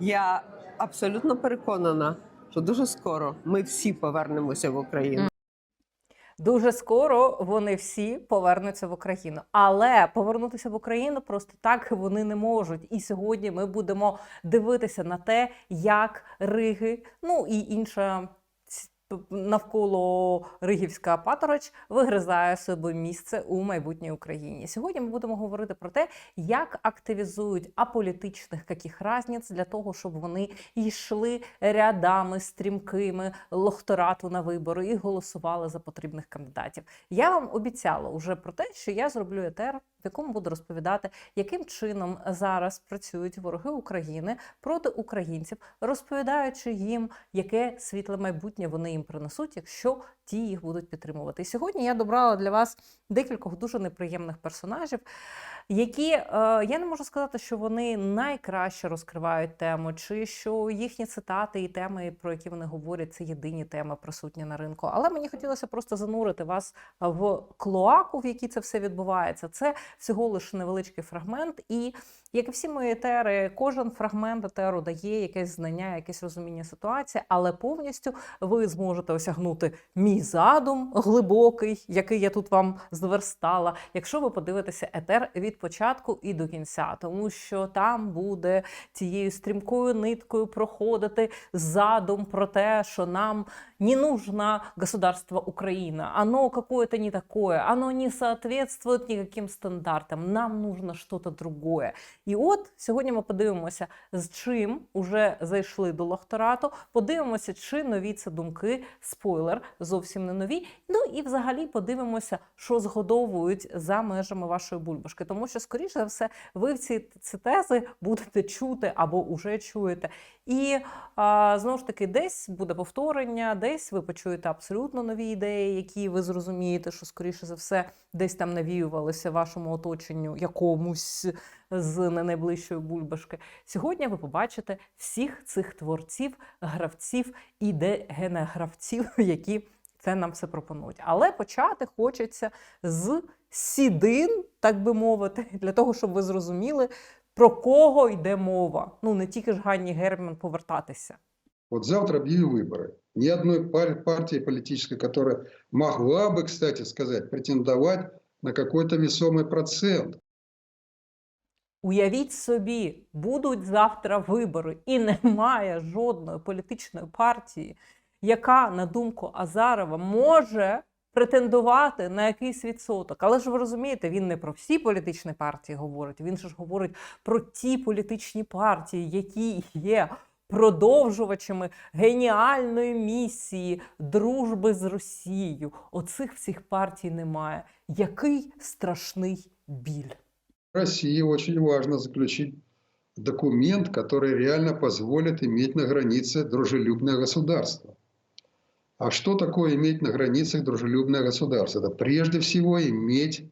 Я абсолютно переконана, що дуже скоро ми всі повернемося в Україну. Дуже скоро вони всі повернуться в Україну, але повернутися в Україну просто так вони не можуть. І сьогодні ми будемо дивитися на те, як Риги, ну і інша навколо Ригівська патороч вигризає собі місце у майбутній Україні. Сьогодні ми будемо говорити про те, як активізують аполітичних каких разниць для того, щоб вони йшли рядами стрімкими лохторату на вибори і голосували за потрібних кандидатів. Я вам обіцяла уже про те, що я зроблю етер, в якому буду розповідати, яким чином зараз працюють вороги України проти українців, розповідаючи їм, яке світле майбутнє вони їм принесуть, якщо ті їх будуть підтримувати. І сьогодні я добрала для вас декількох дуже неприємних персонажів, які е, я не можу сказати, що вони найкраще розкривають тему, чи що їхні цитати і теми, про які вони говорять, це єдині теми присутні на ринку. Але мені хотілося просто занурити вас в клоаку, в якій це все відбувається. Це всього лише невеличкий фрагмент. І як і всі мої етери, кожен фрагмент етеру дає якесь знання, якесь розуміння ситуації, але повністю ви зможете осягнути мій задум глибокий, який я тут вам зверстала, якщо ви подивитеся етер від початку і до кінця, тому що там буде цією стрімкою ниткою проходити задум про те, що нам не нужно государство Украина, оно какое-то не такое, оно не соответствует никаким стандартам, нам нужно что-то другое. І от сьогодні ми подивимося, з чим уже зайшли до лохторату. Подивимося, чи нові це думки. Спойлер, зовсім не нові. Ну і взагалі подивимося, що згодовують за межами вашої бульбашки. Тому що, скоріше за все, ви в ці, тези будете чути або уже чуєте. І а, знову ж таки, десь буде повторення, десь ви почуєте абсолютно нові ідеї, які ви зрозумієте, що скоріше за все десь там навіювалися вашому оточенню якомусь з не найближчої бульбашки. Сьогодні ви побачите всіх цих творців, гравців і дегенегравців, які це нам все пропонують. Але почати хочеться з сідин, так би мовити, для того, щоб ви зрозуміли, про кого йде мова. Ну не тільки ж Ганні Герман повертатися. Вот завтра объявили выборы. Ни одной пар- партии политической, которая могла бы, кстати сказать, претендовать на какой-то весомый процент. Уявіть собі, будуть завтра вибори, і немає жодної політичної партії, яка, на думку Азарова, може претендувати на якийсь відсоток. Але ж ви розумієте, він не про всі політичні партії говорить. Він ж говорить про ті політичні партії, які є продовжувачами геніальної місії дружби з Росією. Оцих всіх партій немає. Який страшний біль. России очень важно заключить документ, который реально позволит иметь на границе дружелюбное государство. А что такое иметь на границах дружелюбное государство? Это прежде всего иметь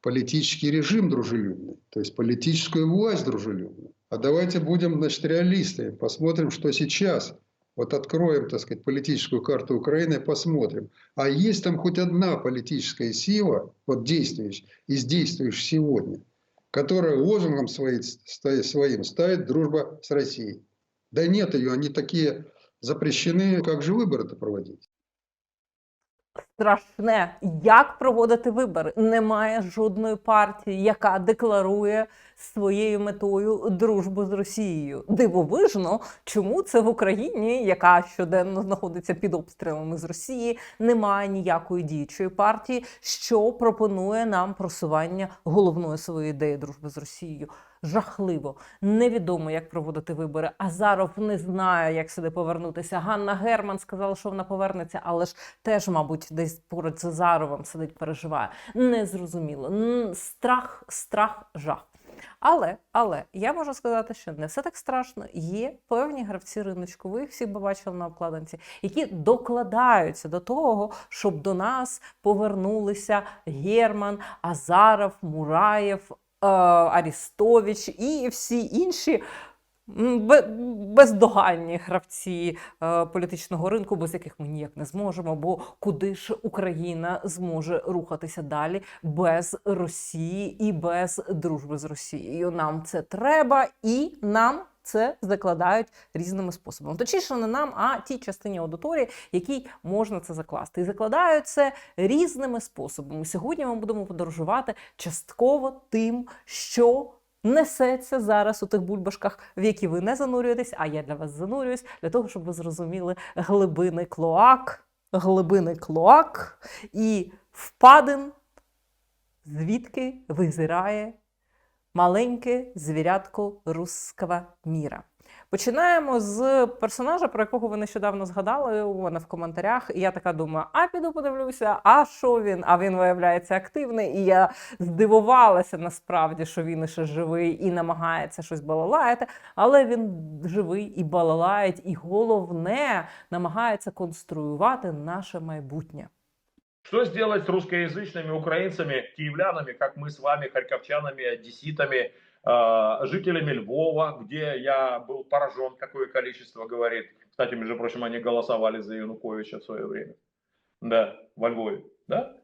политический режим дружелюбный, то есть политическую власть дружелюбную. А давайте будем, значит, реалистами, посмотрим, что сейчас. Вот откроем, так сказать, политическую карту Украины и посмотрим. А есть там хоть одна политическая сила, вот действующая, из действующих сегодня, которая лозунгом свои- ста- своим ставит дружба с Россией. Да нет ее, они такие запрещены, как же выборы-то проводить? Страшне, як проводити вибори. Немає жодної партії, яка декларує своєю метою дружбу з Росією. Дивовижно, чому це в Україні, яка щоденно знаходиться під обстрілами з Росії, немає ніякої діючої партії, що пропонує нам просування головної своєї ідеї дружби з Росією. Жахливо, невідомо, як проводити вибори. Азаров не знає, як сюди повернутися. Ганна Герман сказала, що вона повернеться, але ж теж, мабуть, десь поруч з Азаровим сидить, переживає. Незрозуміло. Страх, страх, жах. Але, але я можу сказати, що не все так страшно. Є певні гравці риночку, ви їх всіх бачили на обкладинці, які докладаються до того, щоб до нас повернулися Герман, Азаров, Мураєв, Арістович і всі інші бездоганні гравці е, політичного ринку, без яких ми ніяк не зможемо. Бо куди ж Україна зможе рухатися далі без Росії і без дружби з Росією? Нам це треба, і нам це закладають різними способами. Точніше, не нам, а тій частині аудиторії, якій можна це закласти. І закладають це різними способами. Сьогодні ми будемо подорожувати частково тим, що. Несеться зараз у тих бульбашках, в які ви не занурюєтесь, а я для вас занурююсь, для того, щоб ви зрозуміли глибини клоак, глибини клоак і впадин, звідки визирає маленьке звірятко русского міра. Починаємо з персонажа, про якого ви нещодавно згадали у мене в коментарях. І я така думаю: а піду подивлюся, а що він? А він виявляється активний. І я здивувалася насправді, що він ще живий і намагається щось балалаяти, але він живий і балалають, і головне намагається конструювати наше майбутнє. Что сделать с русскоязычными украинцами, киевлянами, как мы с вами, харьковчанами, одесситами, э, жителями Львова, где я был поражен, какое количество говорит. Кстати, между прочим, они голосовали за Януковича в свое время. Да, во Львове, да?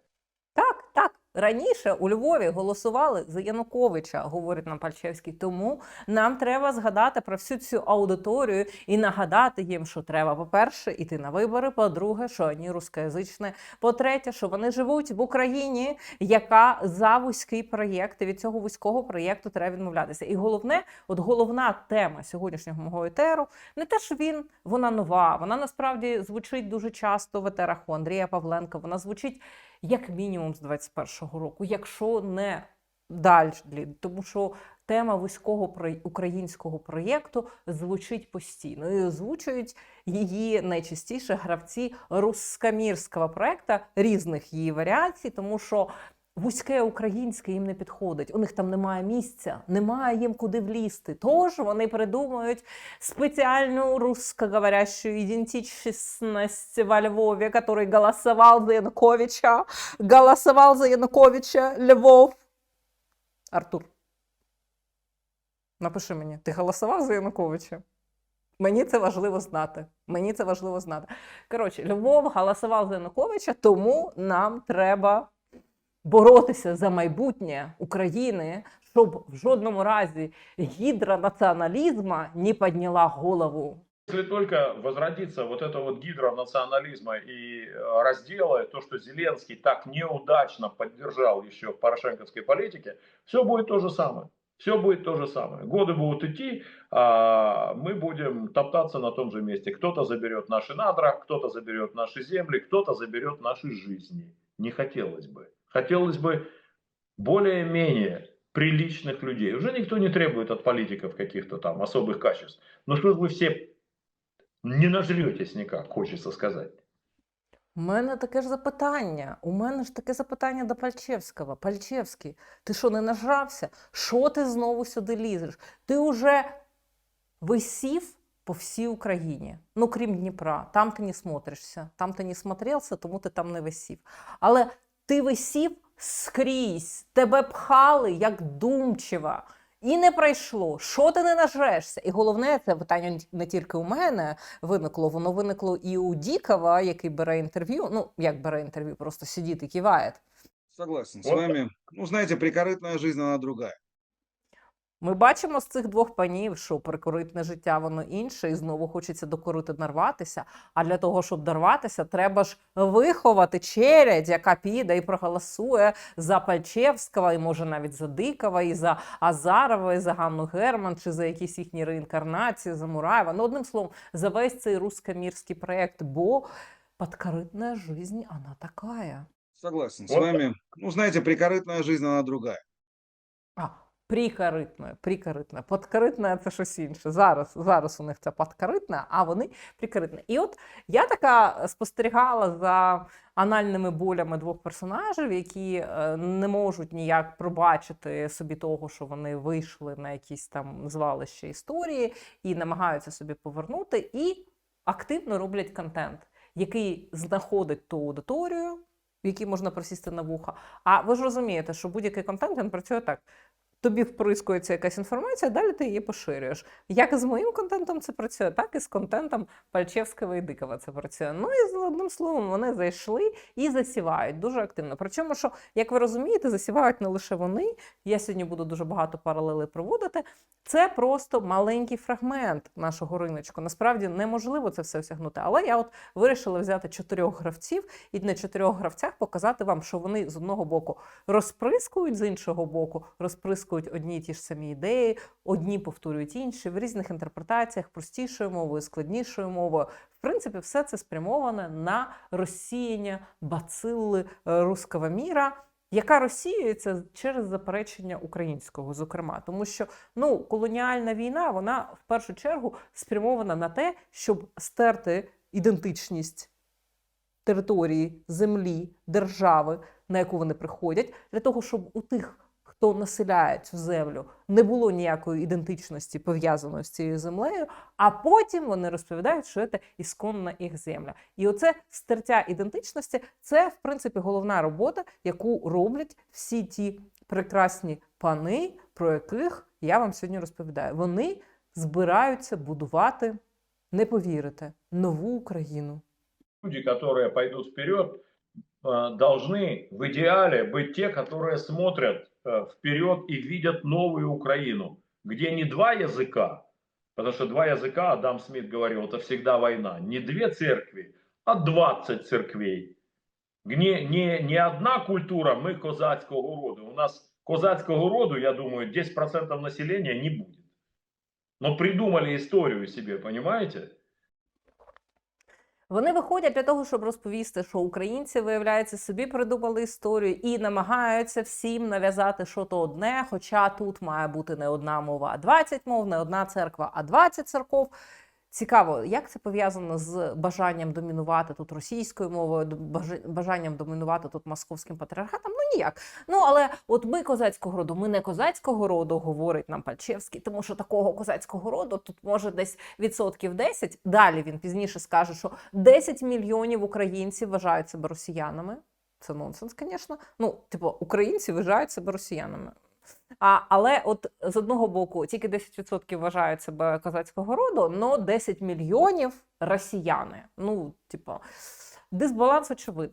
Раніше у Львові голосували за Януковича, говорить нам Пальчевський. Тому нам треба згадати про всю цю аудиторію і нагадати їм, що треба, по-перше, іти на вибори. По-друге, що вони рускоязичні. По-третє, що вони живуть в Україні, яка за вузький проєкт. І від цього вузького проєкту треба відмовлятися. І головне, от головна тема сьогоднішнього мого етеру не те, що він вона нова. Вона насправді звучить дуже часто в етерах у Андрія Павленка. Вона звучить як мінімум з 21-го року, якщо не далі, тому що тема вузького українського проєкту звучить постійно. І озвучують її найчастіше гравці рускамірського проєкту різних її варіацій, тому що. Вузьке українське їм не підходить. У них там немає місця, немає їм куди влізти. Тож вони придумують специальную русскоговорящую идентичность во Львове, который голосовал за Януковича, голосовал за Януковича Львов. Артур, напиши мені, ти голосував за Януковича? Мені це важливо знати. Мені це важливо знати. Коротше, Львов голосував за Януковича, тому нам треба боротися за майбутнє України, щоб в жодному разі гідра націоналізму не підняла голову. Если только возродится вот это вот гидронационализма и э, раздела, то, что Зеленский так неудачно поддержал еще в порошенковской политике, все будет то же самое. Все будет то же самое. Годы будут идти, а мы будем топтаться на том же месте. Кто-то заберет наши надра, кто-то заберет наши земли, кто-то заберет наши жизни. Не хотелось бы. Хотелось бы более-менее приличных людей. Уже никто не требует от политиков каких-то там особых качеств. Но что вы все не нажретесь никак, хочется сказать. У мене таке ж запитання. У мене ж таке запитання до Пальчевського. Пальчевський, ти що не нажрався? Що ти знову сюди лізеш? Ти вже висів по всій Україні, ну крім Дніпра. Там ти не смотришся, там ти не смотрелся, тому ти там не висів. Але ти висів скрізь, тебе пхали як думчива. І не пройшло. Що ти не нажрешся? І головне, це питання не тільки у мене виникло, воно виникло і у Дікова, який бере інтерв'ю. Ну, як бере інтерв'ю, просто сидить і киває. Согласен с вами. Ну, знаете, прикорытная жизнь, она другая. Ми бачимо з цих двох панів, що прикоритне життя воно інше, і знову хочеться до корити нарватися. А для того, щоб дорватися, треба ж виховати чередь, яка піде і проголосує за Пальчевського, і може навіть за Дикова, і за Азарова, і за Ганну Герман, чи за якісь їхні реінкарнації, за Мураєва. Ну, одним словом, за весь цей русско-мірський проєкт, бо подкорытная жизнь, она такая. Согласен с вами. Ну, знаете, прикорытная жизнь, она другая. А, прикоритне, прикоритне. Подкоритне це щось інше. Зараз, зараз у них це подкоритне, а вони прикоритне. І от я така спостерігала за анальними болями двох персонажів, які е, не можуть ніяк пробачити собі того, що вони вийшли на якісь там звалище історії і намагаються собі повернути, і активно роблять контент, який знаходить ту аудиторію, в якій можна просісти на вуха. А ви ж розумієте, що будь-який контент він працює так. Тобі вприскується якась інформація, далі ти її поширюєш. Як з моїм контентом це працює, так і з контентом Пальчевського і Дикова це працює. Ну і з одним словом, вони зайшли і засівають дуже активно. Причому, що, як ви розумієте, засівають не лише вони. Я сьогодні буду дуже багато паралелей проводити. Це просто маленький фрагмент нашого риночку. Насправді неможливо це все осягнути. Але я от вирішила взяти чотирьох гравців і на чотирьох гравцях показати вам, що вони з одного боку розприскують, з іншого боку розприскують одні й ті ж самі ідеї, одні повторюють інші в різних інтерпретаціях, простішою мовою, складнішою мовою. В принципі, все це спрямоване на розсіяння бацилли е, руского міра. Яка розсіюється через заперечення українського, зокрема, тому що ну колоніальна війна вона в першу чергу спрямована на те, щоб стерти ідентичність території, землі, держави, на яку вони приходять, для того, щоб у тих, хто населяє цю землю, не було ніякої ідентичності пов'язаної з цією землею, а потім вони розповідають, що це ісконна їх земля. І оце стертя ідентичності це, в принципі, головна робота, яку роблять всі ті прекрасні пани, про яких я вам сьогодні розповідаю. Вони збираються будувати, не повірите, нову Україну. люди, которые пойдут вперед, э, должны в идеале быть те, которые смотрят э, вперед и видят новую Украину, где не два языка, потому что два языка, Адам Смит говорил, это всегда война, не две церкви, а 20 церквей. Не, не, не одна культура, мы козацкого роду. У нас козацкого роду, я думаю, 10% населения не будет. Но придумали историю себе, понимаете? Вони виходять для того, щоб розповісти, що українці, виявляється, собі придумали історію і намагаються всім нав'язати що то одне. Хоча тут має бути не одна мова, а 20 мов, не одна церква, а 20 церков. Цікаво, як це пов'язано з бажанням домінувати тут російською мовою, бажанням домінувати тут московським патріархатом? Ну ніяк. Ну але от ми козацького роду, ми не козацького роду, говорить нам Пальчевський, тому що такого козацького роду тут може десь відсотків 10. Далі він пізніше скаже, що 10 мільйонів українців вважають себе росіянами. Це нонсенс, звісно. Ну, типу, українці вважають себе росіянами. А, але от з одного боку, тільки 10% вважають себе козацького роду, але 10 мільйонів росіяни. Ну, типу, дисбаланс очевидний.